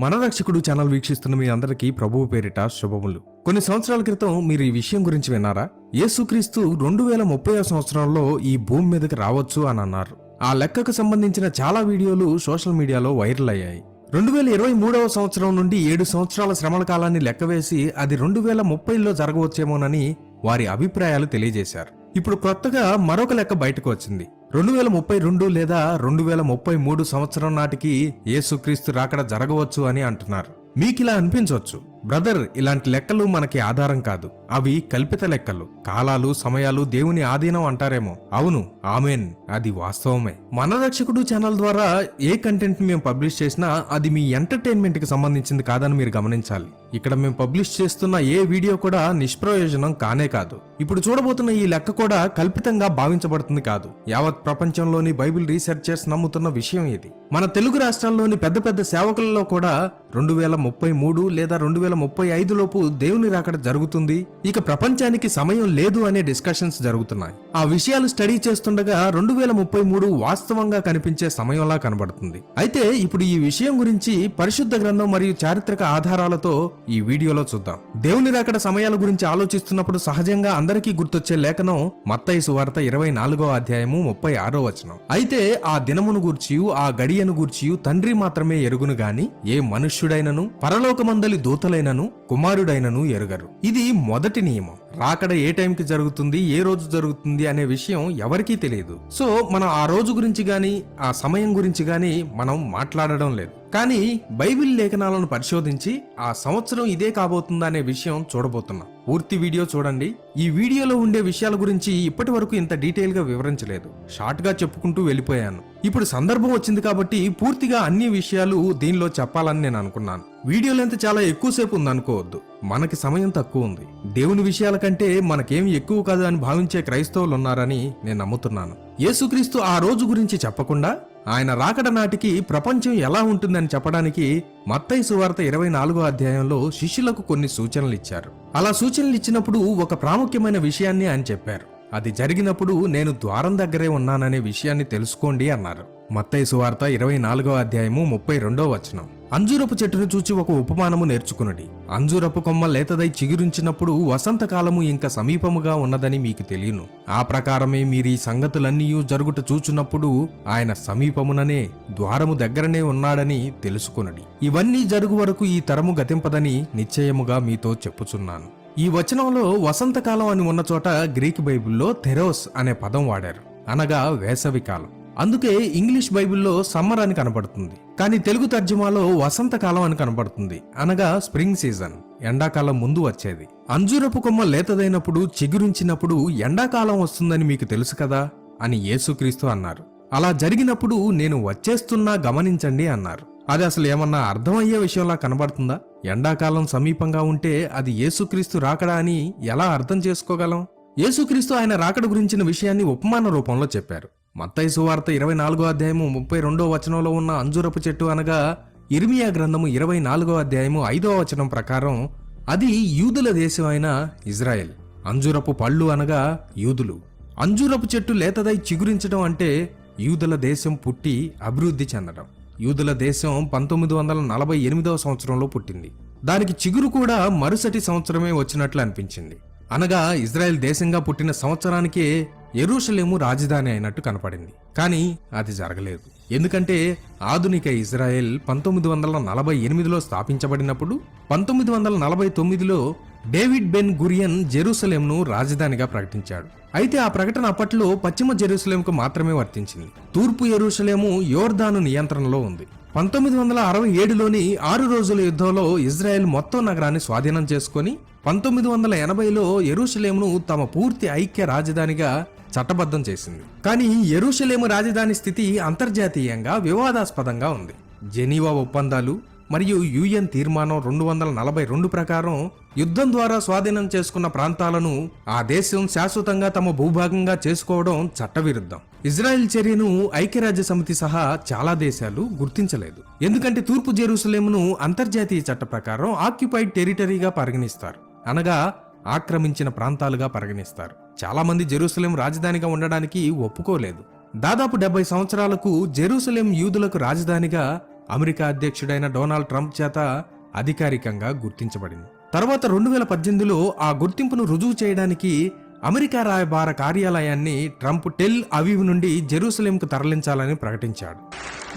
మన రక్షకుడు ఛానల్ వీక్షిస్తున్న మీ అందరికీ ప్రభువు పేరిట శుభములు. కొన్ని సంవత్సరాల క్రితం మీరు ఈ విషయం గురించి విన్నారా? యేసుక్రీస్తు రెండు వేల ముప్పై సంవత్సరంలో ఈ భూమి మీదకి రావచ్చు అని అన్నారు. ఆ లెక్కకు సంబంధించిన చాలా వీడియోలు సోషల్ మీడియాలో వైరల్ అయ్యాయి. రెండు వేల ఇరవై మూడవ సంవత్సరం నుండి ఏడు సంవత్సరాల శ్రమల కాలాన్ని లెక్కవేసి అది రెండు వేల ముప్పైలో జరగవచ్చేమోనని వారి అభిప్రాయాలు తెలియజేశారు. ఇప్పుడు కొత్తగా మరొక లెక్క బయటకు వచ్చింది. రెండు వేల ముప్పై రెండు లేదా రెండు వేల ముప్పై మూడు సంవత్సరం నాటికి యేసుక్రీస్తు రాకడ జరగవచ్చు అని అంటున్నారు. మీకిలా అనిపించవచ్చు బ్రదర్ ఇలాంటి లెక్కలు మనకి ఆధారం కాదు. అవి కల్పిత లెక్కలు. కాలాలు సమయాలు దేవుని ఆధీనం అంటారేమో. అవును ఆమెన్. అది వాస్తవమే. మన రక్షకుడు ఛానల్ ద్వారా ఏ కంటెంట్ మేము పబ్లిష్ చేసినా అది మీ ఎంటర్టైన్మెంట్కి సంబంధించింది కాదని మీరు గమనించాలి. ఇక్కడ మేము పబ్లిష్ చేస్తున్న ఏ వీడియో కూడా నిష్ప్రయోజనం కానే కాదు. ఇప్పుడు చూడబోతున్న ఈ లెక్క కూడా కల్పితంగా భావించబడుతుంది కాదు. యావత్ ప్రపంచంలోని బైబిల్ రీసెర్చర్స్ నమ్ముతున్న విషయం ఇది. మన తెలుగు రాష్ట్రాల్లోని పెద్ద పెద్ద సేవకులలో కూడా రెండు వేల ముప్పై మూడు లేదా రెండు వేల ముప్పై ఐదు లోపు దేవుని రాకడ జరుగుతుంది? ఇక ప్రపంచానికి సమయం లేదు అనే డిస్కషన్స్ జరుగుతున్నాయి. ఆ విషయాలు స్టడీ చేస్తుండగా రెండు వేల ముప్పై మూడు వాస్తవంగా కనిపించే సమయంలా కనబడుతుంది. అయితే ఇప్పుడు ఈ విషయం గురించి పరిశుద్ధ గ్రంథం మరియు చారిత్రక ఆధారాలతో ఈ వీడియోలో చూద్దాం. దేవుని రాకడ సమయాల గురించి ఆలోచిస్తున్నప్పుడు సహజంగా అందరికీ గుర్తొచ్చే లేఖనం మత్తయి సువార్త ఇరవై నాలుగో అధ్యాయము ముప్పై ఆరో వచనం. అయితే ఆ దినమును గూర్చియు ఆ గడియను గూర్చియు తండ్రి మాత్రమే ఎరుగును గాని ఏ మనుష్యుడైనను పరలోకమందలి దూతలైనను కుమారుడైనను ఎరుగరు. ఇది మొదటి నియమం. రాకడ ఏ టైంకి జరుగుతుంది ఏ రోజు జరుగుతుంది అనే విషయం ఎవరికీ తెలియదు. సో మనం ఆ రోజు గురించి గాని ఆ సమయం గురించి గాని మనం మాట్లాడడం లేదు. కానీ బైబిల్ లేఖనాలను పరిశోధించి ఆ సంవత్సరం ఇదే కాబోతుందా అనే విషయం చూడబోతున్నాం. పూర్తి వీడియో చూడండి. ఈ వీడియోలో ఉండే విషయాల గురించి ఇప్పటి వరకు ఇంత డీటెయిల్గా వివరించలేదు. షార్ట్గా చెప్పుకుంటూ వెళ్ళిపోయాను. ఇప్పుడు సందర్భం వచ్చింది కాబట్టి పూర్తిగా అన్ని విషయాలు దీనిలో చెప్పాలని నేను అనుకున్నాను. వీడియో లెంత్ చాలా ఎక్కువసేపు ఉందనుకోవద్దు. మనకి సమయం తక్కువ ఉంది. దేవుని విషయాల కంటే మనకేం ఎక్కువ కాదు అని భావించే క్రైస్తవులు ఉన్నారని నేను నమ్ముతున్నాను. యేసుక్రీస్తు ఆ రోజు గురించి చెప్పకుండా ఆయన రాకడ నాటికి ప్రపంచం ఎలా ఉంటుందని చెప్పడానికి మత్తయి సువార్త ఇరవై నాలుగో అధ్యాయంలో శిష్యులకు కొన్ని సూచనలు ఇచ్చారు. అలా సూచనలు ఇచ్చినప్పుడు ఒక ప్రాముఖ్యమైన విషయాన్ని ఆయన చెప్పారు. అది జరిగినప్పుడు నేను ద్వారం దగ్గరే ఉన్నాననే విషయాన్ని తెలుసుకోండి అన్నారు. మత్తయి సువార్త ఇరవై నాలుగో అధ్యాయము ముప్పై రెండో వచనం. అంజూరపు చెట్టును చూచి ఒక ఉపమానము నేర్చుకునడి. అంజూరపు కొమ్మ లేతదై చిగురించినప్పుడు వసంతకాలము ఇంకా సమీపముగా ఉన్నదని మీకు తెలియను. ఆ ప్రకారమే మీరు ఈ సంగతులన్నీ జరుగుట చూచున్నప్పుడు ఆయన సమీపముననే ద్వారము దగ్గరనే ఉన్నాడని తెలుసుకునడి. ఇవన్నీ జరుగు వరకు ఈ తరము గతింపదని నిశ్చయముగా మీతో చెప్పుచున్నాను. ఈ వచనంలో వసంతకాలం అని ఉన్న చోట గ్రీక్ బైబిల్లో థెరోస్ అనే పదం వాడారు. అనగా వేసవికాలం అందుకే ఇంగ్లీష్ బైబిల్లో సమ్మర్ అని కనబడుతుంది కానీ తెలుగు తర్జుమాలో వసంతకాలం అని కనబడుతుంది అనగా స్ప్రింగ్ సీజన్ ఎండాకాలం ముందు వచ్చేది. అంజూరపు కొమ్మ లేతదైనప్పుడు చిగురించినప్పుడు ఎండాకాలం వస్తుందని మీకు తెలుసు కదా? అని యేసుక్రీస్తు అన్నారు. అలా జరిగినప్పుడు నేను వచ్చేస్తున్నా గమనించండి అన్నారు. అది అసలు ఏమన్నా అర్థమయ్యే విషయంలా కనబడుతుందా? ఎండాకాలం సమీపంగా ఉంటే అది యేసుక్రీస్తు రాకడా అని ఎలా అర్థం చేసుకోగలం? యేసుక్రీస్తు ఆయన రాకడ గురించిన విషయాన్ని ఉపమాన రూపంలో చెప్పారు. మత్తయి సువార్త ఇరవై నాలుగో అధ్యాయము ముప్పై రెండో వచనంలో ఉన్న అంజురపు చెట్టు అనగా ఇర్మియా గ్రంథము ఇరవై నాలుగో అధ్యాయము ఐదో వచనం ప్రకారం అది యూదుల దేశం అయిన ఇజ్రాయెల్. అంజురపు పళ్ళు అనగా యూదులు. అంజురపు చెట్టు లేతదై చిగురించడం అంటే యూదుల దేశం పుట్టి అభివృద్ధి చెందడం యూదుల దేశం పంతొమ్మిది వందల నలభై ఎనిమిదవ సంవత్సరంలో పుట్టింది. దానికి చిగురు కూడా మరుసటి సంవత్సరమే వచ్చినట్లు అనిపించింది. అనగా ఇజ్రాయెల్ దేశంగా పుట్టిన సంవత్సరానికే ఎరూషలేము రాజధాని అయినట్టు కనపడింది. కానీ అది జరగలేదు. ఎందుకంటే ఆధునిక ఇజ్రాయెల్ పంతొమ్మిది వందల నలభై ఎనిమిదిలో స్థాపించబడినప్పుడు పంతొమ్మిది వందల నలభై తొమ్మిదిలో డేవిడ్ బెన్ గురియన్ జెరూసలేంను రాజధానిగా ప్రకటించాడు. అయితే ఆ ప్రకటన అప్పట్లో పశ్చిమ జెరూసలేంకు మాత్రమే వర్తించింది. తూర్పు ఎరూసలేము యోర్దాను నియంత్రణలో ఉంది. పంతొమ్మిది వందల అరవై ఏడులోని ఆరు రోజుల యుద్ధంలో ఇజ్రాయెల్ మొత్తం నగరాన్ని స్వాధీనం చేసుకుని పంతొమ్మిది వందల ఎనభైలో ఎరూషలేమును తమ పూర్తి ఐక్య రాజధానిగా చట్టబద్ధం చేసింది. కానీ ఎరుషలేము రాజధాని స్థితి అంతర్జాతీయంగా వివాదాస్పదంగా ఉంది. జెనీవా ఒప్పందాలు మరియు యుఎన్ తీర్మానం రెండు వందల నలభై రెండు ప్రకారం యుద్ధం ద్వారా స్వాధీనం చేసుకున్న ప్రాంతాలను ఆ దేశం శాశ్వతంగా తమ భూభాగంగా చేసుకోవడం చట్టవిరుద్ధం. ఇజ్రాయెల్ చర్యను ఐక్యరాజ్య సమితి సహా చాలా దేశాలు గుర్తించలేదు. ఎందుకంటే తూర్పు జెరూసలేమును అంతర్జాతీయ చట్ట ప్రకారం ఆక్యుపైడ్ టెరిటరీగా పరిగణిస్తారు. అనగా ఆక్రమించిన ప్రాంతాలుగా పరిగణిస్తారు. చాలామంది జెరూసలేం రాజధానిగా ఉండడానికి ఒప్పుకోలేదు. దాదాపు డెబ్బై సంవత్సరాలకు జెరూసలేం యూదులకు రాజధానిగా అమెరికా అధ్యక్షుడైన డొనాల్డ్ ట్రంప్ చేత అధికారికంగా గుర్తించబడింది. తర్వాత రెండు వేల పద్దెనిమిదిలో ఆ గుర్తింపును రుజువు చేయడానికి అమెరికా రాయబార కార్యాలయాన్ని ట్రంప్ టెల్ అవీవ్ నుండి జెరూసలేంకు తరలించాలని ప్రకటించాడు.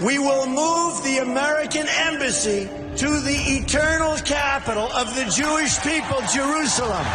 We will move the American embassy to the eternal capital of the Jewish people, Jerusalem.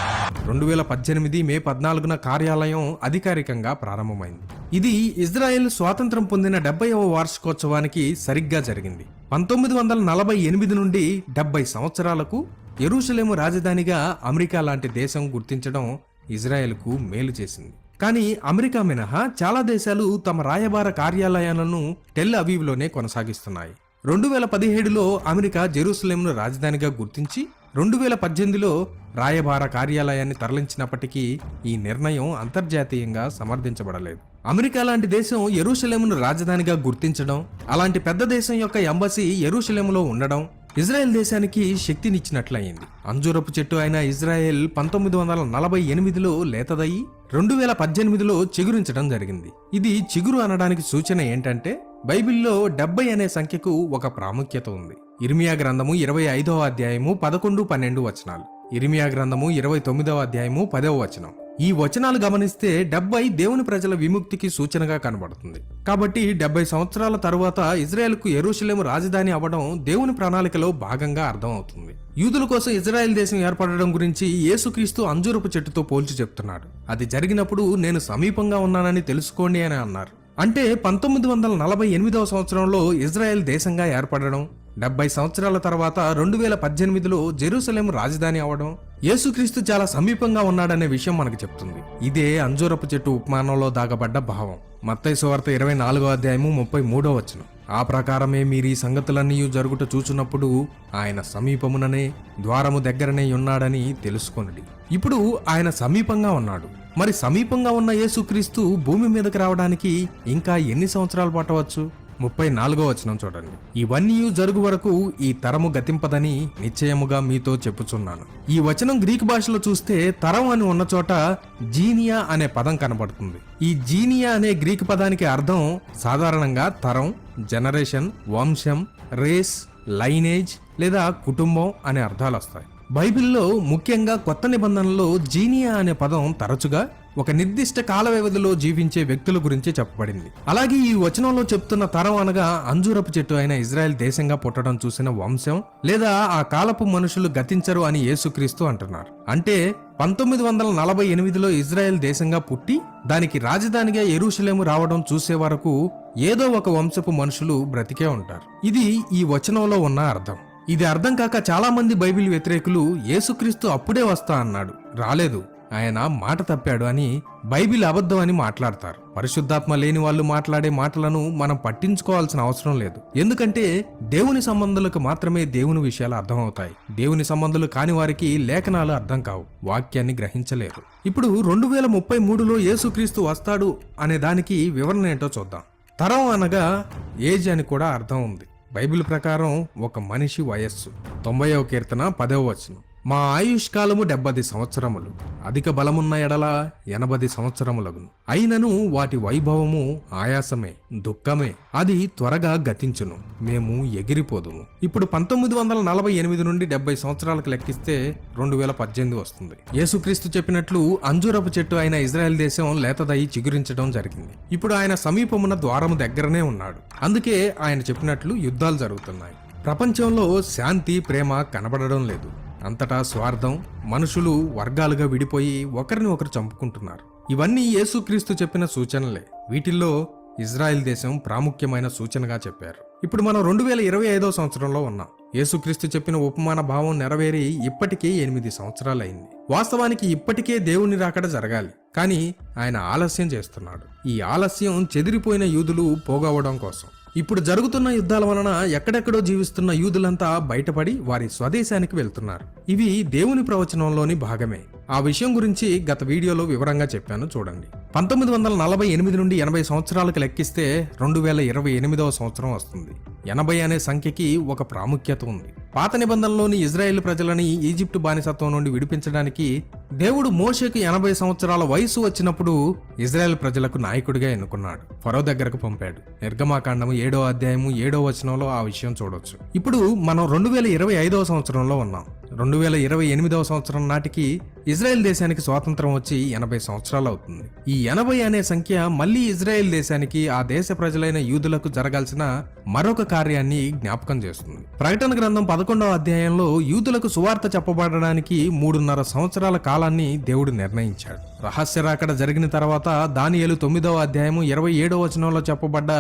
రెండు వేల పద్దెనిమిది మే పద్నాలుగున కార్యాలయం అధికారికంగా ప్రారంభమైంది. ఇది ఇజ్రాయెల్ స్వాతంత్రం పొందిన డెబ్బైవ వార్షికోత్సవానికి సరిగ్గా జరిగింది. పంతొమ్మిది వందల నలభై ఎనిమిది నుండి డెబ్బై సంవత్సరాలకు ఎరుసలేము రాజధానిగా అమెరికా లాంటి దేశం గుర్తించడం ఇజ్రాయెల్కు మేలు చేసింది. కానీ అమెరికా మినహా చాలా దేశాలు తమ రాయబార కార్యాలయాలను టెల్ అవీవ్లోనే కొనసాగిస్తున్నాయి. రెండు వేల పదిహేడులో అమెరికా జెరూసలేంను రాజధానిగా గుర్తించి రెండు వేల పద్దెనిమిదిలో రాయబార కార్యాలయాన్ని తరలించినప్పటికీ ఈ నిర్ణయం అంతర్జాతీయంగా సమర్థించబడలేదు. అమెరికా లాంటి దేశం ఎరూషలేమును రాజధానిగా గుర్తించడం అలాంటి పెద్ద దేశం యొక్క ఎంబసీ ఎరూషలేములో ఉండడం ఇజ్రాయెల్ దేశానికి శక్తినిచ్చినట్లయింది. అంజూరపు చెట్టు అయిన ఇజ్రాయెల్ పంతొమ్మిది వందల నలభై ఎనిమిదిలో లేతదయ్యి రెండు వేల పద్దెనిమిదిలో చిగురించడం జరిగింది. ఇది చిగురు అనడానికి సూచన ఏంటంటే బైబిల్లో డెబ్బై అనే సంఖ్యకు ఒక ప్రాముఖ్యత ఉంది. ఇర్మియా గ్రంథము ఇరవై ఐదవ అధ్యాయము పదకొండు పన్నెండు వచనాలు. ఇర్మియా గ్రంథము ఇరవై తొమ్మిదవ అధ్యాయము పదవ వచనం. ఈ వచనాలు గమనిస్తే డెబ్బై దేవుని ప్రజల విముక్తికి సూచనగా కనబడుతుంది. కాబట్టి డెబ్బై సంవత్సరాల తరువాత ఇజ్రాయెల్కు ఎరుషలేము రాజధాని అవ్వడం దేవుని ప్రణాళికలో భాగంగా అర్థమవుతుంది. యూదుల కోసం ఇజ్రాయెల్ దేశం ఏర్పడడం గురించి యేసుక్రీస్తు అంజూరపు చెట్టుతో పోల్చి చెప్తున్నాడు. అది జరిగినప్పుడు నేను సమీపంగా ఉన్నానని తెలుసుకోండి అని అన్నారు. అంటే పంతొమ్మిది వందల నలభై ఎనిమిదవ సంవత్సరంలో ఇజ్రాయెల్ దేశంగా ఏర్పడడం డెబ్బై సంవత్సరాల తర్వాత రెండు వేల పద్దెనిమిదిలో జెరూసలేం రాజధాని అవడం యేసుక్రీస్తు చాలా సమీపంగా ఉన్నాడనే విషయం మనకు చెప్తుంది. ఇదే అంజూరపు చెట్టు ఉపమానంలో దాగబడ్డ భావం. మత్తయి సువార్త ఇరవై నాలుగో అధ్యాయము ముప్పై మూడో వచనం. ఆ ప్రకారమే మీరు ఈ సంగతులన్నీ జరుగుట చూచున్నప్పుడు ఆయన సమీపముననే ద్వారము దగ్గరనే ఉన్నాడని తెలుసుకొనడి. ఇప్పుడు ఆయన సమీపంగా ఉన్నాడు. మరి సమీపంగా ఉన్న యేసుక్రీస్తు భూమి మీదకి రావడానికి ఇంకా ఎన్ని సంవత్సరాలు పట్టవచ్చు? ముప్పై నాలుగో వచనం చూడండి. ఇవన్నీ జరుగు వరకు ఈ తరము గతింపదని నిశ్చయముగా మీతో చెప్పుచున్నాను. ఈ వచనం గ్రీక్ భాషలో చూస్తే తరం అని ఉన్న చోట జీనియా అనే పదం కనబడుతుంది. ఈ జీనియా అనే గ్రీక్ పదానికి అర్థం సాధారణంగా తరం జనరేషన్ వంశం రేస్ లైనేజ్ లేదా కుటుంబం అనే అర్థాలు వస్తాయి. బైబిల్లో ముఖ్యంగా కొత్త నిబంధనలో జీనియా అనే పదం తరచుగా ఒక నిర్దిష్ట కాల వ్యవధిలో జీవించే వ్యక్తుల గురించి చెప్పబడింది. అలాగే ఈ వచనంలో చెప్తున్న తరం అనగా అంజూరపు చెట్టు అయిన ఇజ్రాయెల్ దేశంగా పుట్టడం చూసిన వంశం లేదా ఆ కాలపు మనుషులు గతించరు అని యేసుక్రీస్తు అంటున్నారు. అంటే పంతొమ్మిది వందల నలభై ఎనిమిదిలో ఇజ్రాయెల్ దేశంగా పుట్టి దానికి రాజధానిగా ఎరూషలేము రావడం చూసే వరకు ఏదో ఒక వంశపు మనుషులు బ్రతికే ఉంటారు. ఇది ఈ వచనంలో ఉన్న అర్థం. ఇది అర్థం కాక చాలా మంది బైబిల్ వ్యతిరేకులు యేసుక్రీస్తు అప్పుడే వస్తా అన్నాడు. రాలేదు. ఆయన మాట తప్పాడు అని బైబిల్ అబద్ధం అని మాట్లాడతారు. పరిశుద్ధాత్మ లేని వాళ్ళు మాట్లాడే మాటలను మనం పట్టించుకోవాల్సిన అవసరం లేదు. ఎందుకంటే దేవుని సంబంధులకు మాత్రమే దేవుని విషయాలు అర్థమవుతాయి. దేవుని సంబంధులు కాని వారికి లేఖనాలు అర్థం కావు. వాక్యాన్ని గ్రహించలేరు. ఇప్పుడు రెండు వేల ముప్పై మూడులో యేసుక్రీస్తు వస్తాడు అనే దానికి వివరణ ఏంటో చూద్దాం. తరం అనగా ఏజ్ అని కూడా అర్థం ఉంది. బైబిల్ ప్రకారం ఒక మనిషి వయస్సు. తొంభైవ కీర్తన పదవ వచనం. మా ఆయుష్ కాలము డెబ్బది సంవత్సరములు. అధిక బలమున్న ఎడల ఎనభది సంవత్సరములగును. అయినను వాటి వైభవము ఆయాసమే దుఃఖమే అది త్వరగా గతించును. మేము ఎగిరిపోదుము. ఇప్పుడు పంతొమ్మిది వందల నలభై ఎనిమిది నుండి డెబ్బై సంవత్సరాలకు లెక్కిస్తే రెండు వేల పద్దెనిమిది వస్తుంది. యేసుక్రీస్తు చెప్పినట్లు అంజూరపు చెట్టు అయిన ఇజ్రాయెల్ దేశం లేతదయి చిగురించడం జరిగింది. ఇప్పుడు ఆయన సమీపమున్న ద్వారము దగ్గరనే ఉన్నాడు. అందుకే ఆయన చెప్పినట్లు యుద్ధాలు జరుగుతున్నాయి. ప్రపంచంలో శాంతి ప్రేమ కనబడడం లేదు. అంతటా స్వార్థం మనుషులు వర్గాలుగా విడిపోయి ఒకరిని ఒకరు చంపుకుంటున్నారు. ఇవన్నీ యేసుక్రీస్తు చెప్పిన సూచనలే. వీటిల్లో ఇజ్రాయెల్ దేశం ప్రాముఖ్యమైన సూచనగా చెప్పారు. ఇప్పుడు మనం రెండు వేల ఇరవై ఐదో సంవత్సరంలో ఉన్నాం. యేసుక్రీస్తు చెప్పిన ఉపమాన భావం నెరవేరి ఇప్పటికే ఎనిమిది సంవత్సరాలైంది. వాస్తవానికి ఇప్పటికే దేవుని రాకడ జరగాలి. కానీ ఆయన ఆలస్యం చేస్తున్నాడు. ఈ ఆలస్యం చెదిరిపోయిన యూదులు పోగవడం కోసం. ఇప్పుడు జరుగుతున్న యుద్ధాల వలన ఎక్కడెక్కడో జీవిస్తున్న యూదులంతా బయటపడి వారి స్వదేశానికి వెళ్తున్నారు. ఇవి దేవుని ప్రవచనంలోని భాగమే. ఆ విషయం గురించి గత వీడియోలో వివరంగా చెప్పాను చూడండి. పంతొమ్మిది వందల నలభై ఎనిమిది నుండి ఎనభై సంవత్సరాలకు లెక్కిస్తే రెండు వేల ఇరవై ఎనిమిదవ సంవత్సరం వస్తుంది. ఎనభై అనే సంఖ్యకి ఒక ప్రాముఖ్యత ఉంది. పాత నిబంధనలోని ఇజ్రాయెల్ ప్రజలని ఈజిప్టు బానిసత్వం నుండి విడిపించడానికి దేవుడు మోషేకు ఎనభై సంవత్సరాల వయసు వచ్చినప్పుడు ఇజ్రాయెల్ ప్రజలకు నాయకుడిగా ఎన్నుకున్నాడు. ఫరో దగ్గరకు పంపాడు. నిర్గమాకాండము ఏడో అధ్యాయము ఏడో వచనంలో ఆ విషయం చూడొచ్చు. ఇప్పుడు మనం రెండు వేల ఇరవై ఐదవ సంవత్సరంలో ఉన్నాం. రెండు వేల ఇరవై ఎనిమిదవ సంవత్సరం నాటికి ఇజ్రాయెల్ దేశానికి స్వాతంత్రం వచ్చి ఎనభై సంవత్సరాలు అవుతుంది. ఈ ఎనభై అనే సంఖ్య మళ్ళీ ఇజ్రాయెల్ దేశానికి ఆ దేశ ప్రజలైన యూదులకు జరగాల్సిన మరొక కార్యాన్ని జ్ఞాపకం చేస్తుంది. ప్రకటన గ్రంథం పదకొండవ అధ్యాయంలో యూదులకు సువార్త చెప్పబడడానికి మూడున్నర సంవత్సరాల కాలాన్ని దేవుడు నిర్ణయించాడు. రహస్య రాకడ జరిగిన తర్వాత దానియేలు తొమ్మిదవ అధ్యాయము ఇరవై ఏడవ వచనంలో చెప్పబడ్డ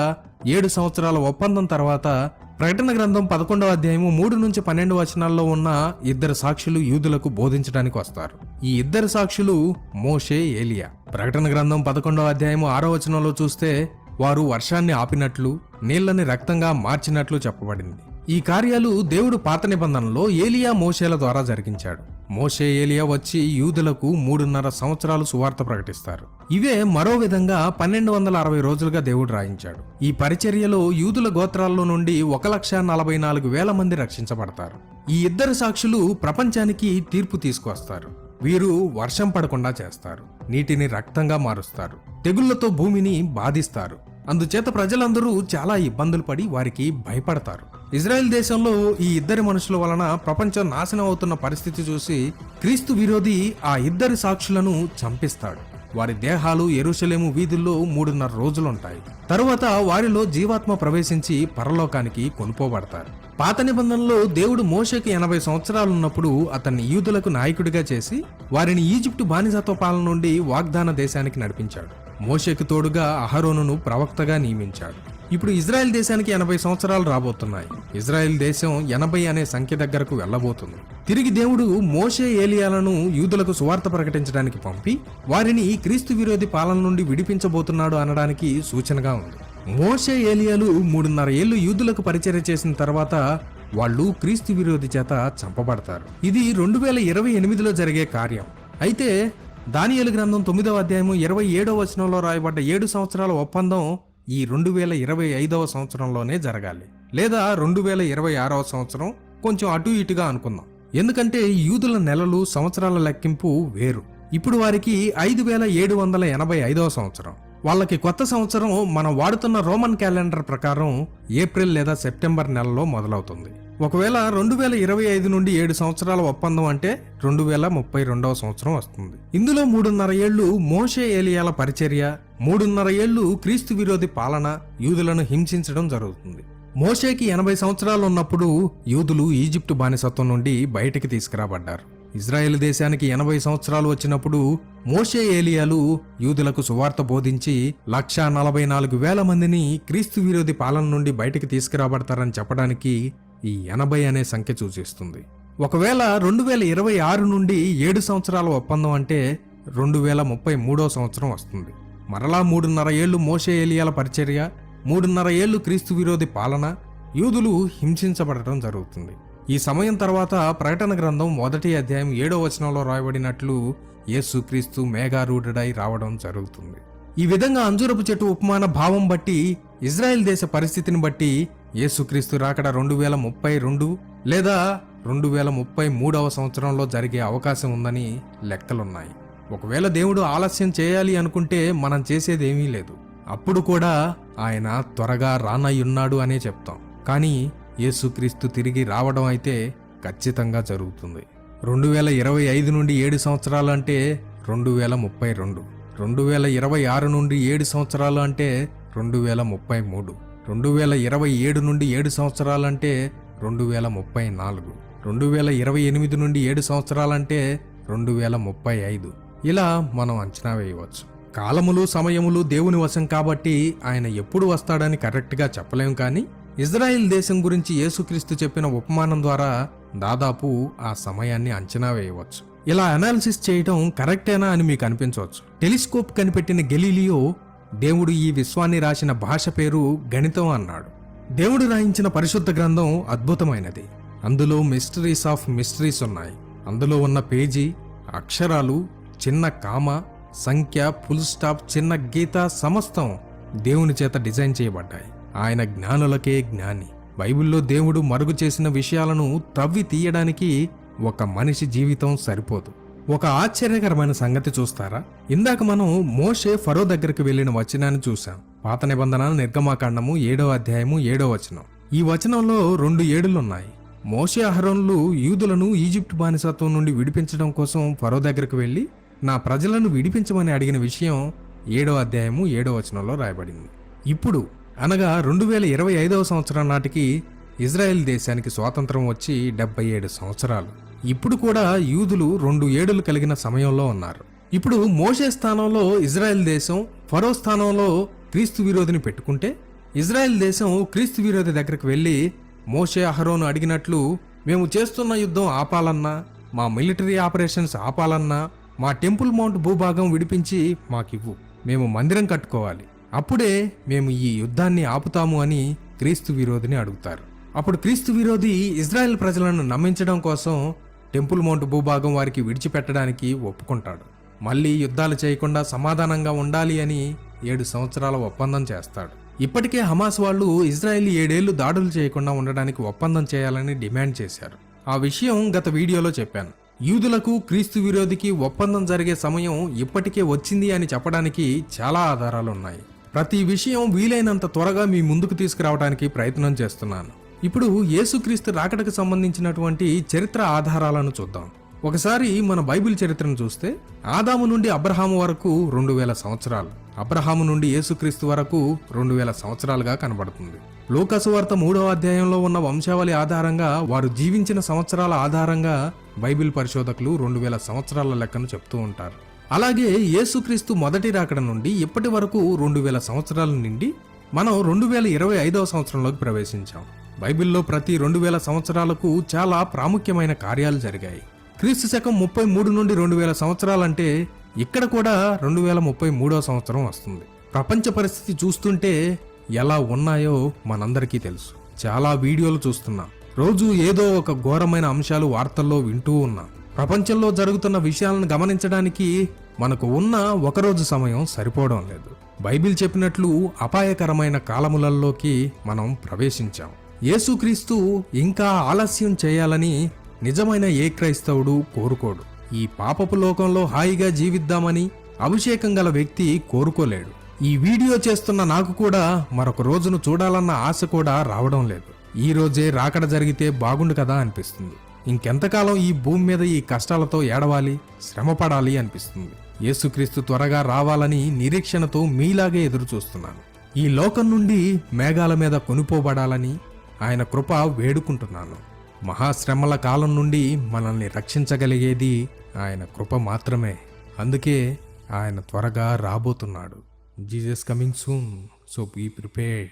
ఏడు సంవత్సరాల ఒప్పందం తర్వాత ప్రకటన గ్రంథం పదకొండవ అధ్యాయము మూడు నుంచి పన్నెండు వచనాల్లో ఉన్న ఇద్దరు సాక్షులు యూదులకు బోధించడానికి వస్తారు. ఈ ఇద్దరు సాక్షులు మోషే ఏలియా. ప్రకటన గ్రంథం పదకొండవ అధ్యాయము ఆరో వచనంలో చూస్తే వారు వర్షాన్ని ఆపినట్లు నీళ్ళని రక్తంగా మార్చినట్లు చెప్పబడింది. ఈ కార్యాలు దేవుడు పాత నిబంధనలో ఏలియా మోషేల ద్వారా జరిగించాడు. మోషే ఏలియా వచ్చి యూదులకు మూడున్నర సంవత్సరాలు సువార్త ప్రకటిస్తారు. ఇవే మరో విధంగా పన్నెండు వందల అరవై రోజులుగా దేవుడు రాయించాడు. ఈ పరిచర్యలో యూదుల గోత్రాల్లో నుండి ఒక లక్ష నలభై నాలుగు వేల మంది రక్షించబడతారు. ఈ ఇద్దరు సాక్షులు ప్రపంచానికి తీర్పు తీసుకువస్తారు. వీరు వర్షం పడకుండా చేస్తారు. నీటిని రక్తంగా మారుస్తారు. తెగుళ్ళతో భూమిని బాధిస్తారు. అందుచేత ప్రజలందరూ చాలా ఇబ్బందులు పడి వారికి భయపడతారు. ఇజ్రాయెల్ దేశంలో ఈ ఇద్దరి మనుషుల వలన ప్రపంచం నాశనం అవుతున్న పరిస్థితి చూసి క్రీస్తు విరోధి ఆ ఇద్దరి సాక్షులను చంపిస్తాడు. వారి దేహాలు ఎరుషలేము వీధుల్లో మూడున్నర రోజులుంటాయి. తరువాత వారిలో జీవాత్మ ప్రవేశించి పరలోకానికి కొనుపోబడతారు. పాత నిబంధనలో దేవుడు మోషకి ఎనభై సంవత్సరాలున్నప్పుడు అతన్ని యూదులకు నాయకుడిగా చేసి వారిని ఈజిప్టు బానిసత్వ పాలన నుండి వాగ్దాన దేశానికి నడిపించాడు. మోషేకు తోడుగా అహరోనును ప్రవక్తగా నియమించాడు. ఇప్పుడు ఇజ్రాయెల్ దేశానికి ఎనభై సంవత్సరాలు రాబోతున్నాయి. ఇజ్రాయెల్ దేశం ఎనభై అనే సంఖ్య దగ్గరకు వెళ్ళబోతుంది. తిరిగి దేవుడు మోషే ఏలియాలను యూదులకు సువార్త ప్రకటించడానికి పంపి వారిని క్రీస్తు విరోధి పాలన నుండి విడిపించబోతున్నాడు అనడానికి సూచనగా ఉంది. మోషే ఏలియాలు మూడున్నర ఏళ్ళు యూదులకు పరిచర్య చేసిన తర్వాత వాళ్ళు క్రీస్తు విరోధి చేత చంపబడతారు. ఇది రెండు వేల ఇరవై ఎనిమిదిలో జరిగే కార్యం. అయితే దానియలు గ్రంథం తొమ్మిదవ అధ్యాయము ఇరవై ఏడవ వచనంలో రాయబడ్డ ఏడు సంవత్సరాల ఒప్పందం ఈ రెండు వేల ఇరవై ఐదవ సంవత్సరంలోనే జరగాలి. లేదా రెండు వేల ఇరవై ఆరవ సంవత్సరం కొంచెం అటు ఇటుగా అనుకుందాం. ఎందుకంటే యూదుల నెలలు సంవత్సరాల లెక్కింపు వేరు. ఇప్పుడు వారికి ఐదు వేల ఏడు వందల ఎనభై ఐదవ సంవత్సరం. వాళ్ళకి కొత్త సంవత్సరం మనం వాడుతున్న రోమన్ క్యాలెండర్ ప్రకారం ఏప్రిల్ లేదా సెప్టెంబర్ నెలలో మొదలవుతుంది. ఒకవేళ రెండు వేల ఇరవై ఐదు నుండి ఏడు సంవత్సరాల ఒప్పందం అంటే రెండు వేల ముప్పై రెండవ సంవత్సరం వస్తుంది. ఇందులో మూడున్నర ఏళ్ళు మోషే ఏలియాల పరిచర్య మూడున్నర ఏళ్ళు క్రీస్తు విరోధి పాలన యూదులను హింసించడం జరుగుతుంది. మోషేకి ఎనభై సంవత్సరాలు ఉన్నప్పుడు యూదులు ఈజిప్టు బానిసత్వం నుండి బయటికి తీసుకురాబడ్డారు. ఇజ్రాయెల్ దేశానికి ఎనభై సంవత్సరాలు వచ్చినప్పుడు మోషే ఏలియాలు యూదులకు సువార్త బోధించి లక్షా నలభై నాలుగు వేల మందిని క్రీస్తు విరోధి పాలన నుండి బయటికి తీసుకురాబడతారని చెప్పడానికి ఈ ఎనభై అనే సంఖ్య సూచిస్తుంది ఒకవేళ రెండు వేల ఇరవై ఆరు నుండి ఏడు సంవత్సరాల ఒప్పందం అంటే రెండు వేల ముప్పై మూడో సంవత్సరం వస్తుంది. మరలా మూడున్నర ఏళ్ళు మోసే ఏలియాల పరిచర్య మూడున్నర ఏళ్ళు క్రీస్తు విరోధి పాలన యూదులు హింసించబడటం జరుగుతుంది. ఈ సమయం తర్వాత ప్రకటన గ్రంథం మొదటి అధ్యాయం ఏడో వచనంలో రాయబడినట్లు యేసుక్రీస్తు మేఘారూఢుడై రావడం జరుగుతుంది. ఈ విధంగా అంజూరపు చెట్టు ఉపమాన భావం బట్టి ఇజ్రాయెల్ దేశ పరిస్థితిని బట్టి యేసుక్రీస్తు రాకడ రెండు వేల ముప్పై రెండు లేదా రెండు వేల ముప్పై మూడవ సంవత్సరంలో జరిగే అవకాశం ఉందని లెక్కలున్నాయి. ఒకవేళ దేవుడు ఆలస్యం చేయాలి అనుకుంటే మనం చేసేదేమీ లేదు. అప్పుడు కూడా ఆయన త్వరగా రానయ్యున్నాడు అనే చెప్తాం. కానీ యేసుక్రీస్తు తిరిగి రావడం అయితే ఖచ్చితంగా జరుగుతుంది. రెండు వేల ఇరవై ఐదు నుండి ఏడు సంవత్సరాలు అంటే రెండు వేల ముప్పై రెండు రెండు వేల ఇరవై ఆరు నుండి ఏడు సంవత్సరాలు అంటే రెండు వేల ముప్పై మూడు. రెండు వేల ఇరవై ఏడు నుండి ఏడు సంవత్సరాలంటే రెండు వేల ముప్పై నాలుగు. రెండు వేల ఇరవై ఎనిమిది నుండి ఏడు సంవత్సరాలంటే రెండు వేల ముప్పై ఐదు. ఇలా మనం అంచనా వేయవచ్చు. కాలములు సమయములు దేవుని వశం కాబట్టి ఆయన ఎప్పుడు వస్తాడని కరెక్ట్గా చెప్పలేం కానీ ఇజ్రాయిల్ దేశం గురించి యేసుక్రీస్తు చెప్పిన ఉపమానం ద్వారా దాదాపు ఆ సమయాన్ని అంచనా వేయవచ్చు. ఇలా అనాలిసిస్ చేయడం కరెక్టేనా అని మీకు అనిపించవచ్చు. టెలిస్కోప్ కనిపెట్టిన గెలీలియో దేవుడు ఈ విశ్వాన్ని రాసిన భాష పేరు గణితం అన్నాడు. దేవుడు రాయించిన పరిశుద్ధ గ్రంథం అద్భుతమైనది. అందులో మిస్టరీస్ ఆఫ్ మిస్టరీస్ ఉన్నాయి. అందులో ఉన్న పేజీ అక్షరాలు చిన్న కామ సంఖ్య ఫుల్ స్టాప్ చిన్న గీత సమస్తం దేవుని చేత డిజైన్ చేయబడ్డాయి. ఆయన జ్ఞానులకే జ్ఞాని. బైబిల్లో దేవుడు మరుగు చేసిన విషయాలను తవ్వి తీయడానికి ఒక మనిషి జీవితం సరిపోదు. ఒక ఆశ్చర్యకరమైన సంగతి చూస్తారా? ఇందాక మనం మోషే ఫరో దగ్గరికి వెళ్ళిన వచనాన్ని చూసాం పాత నిబంధన నిర్గమాకాండము ఏడో అధ్యాయము ఏడో వచనం. ఈ వచనంలో రెండు ఏడులున్నాయి. మోషే అహరోన్లు యూదులను ఈజిప్ట్ బానిసత్వం నుండి విడిపించడం కోసం ఫరో దగ్గరకు వెళ్ళి నా ప్రజలను విడిపించమని అడిగిన విషయం ఏడో అధ్యాయము ఏడో వచనంలో రాయబడింది. ఇప్పుడు అనగా రెండు వేల ఇరవై ఐదవ సంవత్సరం నాటికి ఇజ్రాయెల్ దేశానికి స్వాతంత్రం వచ్చి డెబ్బై ఏడు సంవత్సరాలు. ఇప్పుడు కూడా యూదులు రెండు ఏడులు కలిగిన సమయంలో ఉన్నారు. ఇప్పుడు మోషే స్థానంలో ఇజ్రాయెల్ దేశం ఫరో స్థానంలో క్రీస్తు విరోధిని పెట్టుకుంటే ఇజ్రాయెల్ దేశం క్రీస్తు విరోధి దగ్గరికి వెళ్ళి మోషే అహరోను అడిగినట్లు మేము చేస్తున్న యుద్ధం ఆపాలన్నా మా మిలిటరీ ఆపరేషన్స్ ఆపాలన్నా మా టెంపుల్ మౌంట్ భూభాగం విడిపించి మాకివ్వు మేము మందిరం కట్టుకోవాలి. అప్పుడే మేము ఈ యుద్ధాన్ని ఆపుతాము అని క్రీస్తు విరోధిని అడుగుతారు. అప్పుడు క్రీస్తు విరోధి ఇజ్రాయెల్ ప్రజలను నమ్మించడం కోసం టెంపుల్ మౌంట్ భూభాగం వారికి విడిచిపెట్టడానికి ఒప్పుకుంటాడు. మళ్ళీ యుద్ధాలు చేయకుండా సమాధానంగా ఉండాలి అని ఏడు సంవత్సరాల ఒప్పందం చేస్తాడు. ఇప్పటికే హమాస్ వాళ్ళు ఇజ్రాయెల్ ఏడేళ్ళు దాడులు చేయకుండా ఉండడానికి ఒప్పందం చేయాలని డిమాండ్ చేశారు. ఆ విషయం గత వీడియోలో చెప్పాను. యూదులకు క్రీస్తు విరోధికి ఒప్పందం జరిగే సమయం ఇప్పటికే వచ్చింది అని చెప్పడానికి చాలా ఆధారాలు ఉన్నాయి ప్రతి విషయం వీలైనంత త్వరగా మీ ముందుకు తీసుకురావడానికి ప్రయత్నం చేస్తున్నాను. ఇప్పుడు యేసుక్రీస్తు రాకడకు సంబంధించినటువంటి చరిత్ర ఆధారాలను చూద్దాం. ఒకసారి మన బైబిల్ చరిత్రను చూస్తే ఆదాము నుండి అబ్రహాము వరకు రెండు వేల సంవత్సరాలు అబ్రహాము నుండి యేసుక్రీస్తు వరకు రెండు వేల సంవత్సరాలుగా కనబడుతుంది. లోకసువార్త మూడవ అధ్యాయంలో ఉన్న వంశావళి ఆధారంగా వారు జీవించిన సంవత్సరాల ఆధారంగా బైబిల్ పరిశోధకులు రెండు వేల సంవత్సరాల లెక్కను చెప్తూ ఉంటారు. అలాగే యేసుక్రీస్తు మొదటి రాకడ నుండి ఇప్పటి వరకు రెండు వేల సంవత్సరాల నుండి మనం రెండు వేల ఇరవై ఐదవ సంవత్సరంలోకి ప్రవేశించాం. బైబిల్లో ప్రతి రెండు వేల సంవత్సరాలకు చాలా ప్రాముఖ్యమైన కార్యాలు జరిగాయి. క్రీస్తు శకం ముప్పై మూడు నుండి రెండు వేల సంవత్సరాలంటే ఇక్కడ కూడా రెండు వేల ముప్పై మూడో సంవత్సరం వస్తుంది. ప్రపంచ పరిస్థితి చూస్తుంటే ఎలా ఉన్నాయో మనందరికీ తెలుసు. చాలా వీడియోలు చూస్తున్నాం. రోజు ఏదో ఒక ఘోరమైన అంశాలు వార్తల్లో వింటూ ఉన్నాం. ప్రపంచంలో జరుగుతున్న విషయాలను గమనించడానికి మనకు ఉన్న ఒకరోజు సమయం సరిపోవడం లేదు. బైబిల్ చెప్పినట్లు అపాయకరమైన కాలములలోకి మనం ప్రవేశించాం. యేసుక్రీస్తు ఇంకా ఆలస్యం చేయాలని నిజమైన ఏ క్రైస్తవుడు కోరుకోడు. ఈ పాపపు లోకంలో హాయిగా జీవిద్దామని అభిషేకం గల వ్యక్తి కోరుకోలేడు. ఈ వీడియో చేస్తున్న నాకు కూడా మరొక రోజును చూడాలన్న ఆశ కూడా రావడం లేదు. ఈ రోజే రాకడ జరిగితే బాగుండు కదా అనిపిస్తుంది. ఇంకెంతకాలం ఈ భూమి మీద ఈ కష్టాలతో ఏడవాలి శ్రమపడాలి అనిపిస్తుంది. యేసుక్రీస్తు త్వరగా రావాలని నిరీక్షణతో మీలాగే ఎదురు చూస్తున్నాను ఈ లోకం నుండి మేఘాల మీద కొనుపోబడాలని ఆయన కృప వేడుకుంటున్నాను. మహాశ్రమల కాలం నుండి మనల్ని రక్షించగలిగేది ఆయన కృప మాత్రమే. అందుకే ఆయన త్వరగా రాబోతున్నాడు. Jesus coming soon. So be prepared.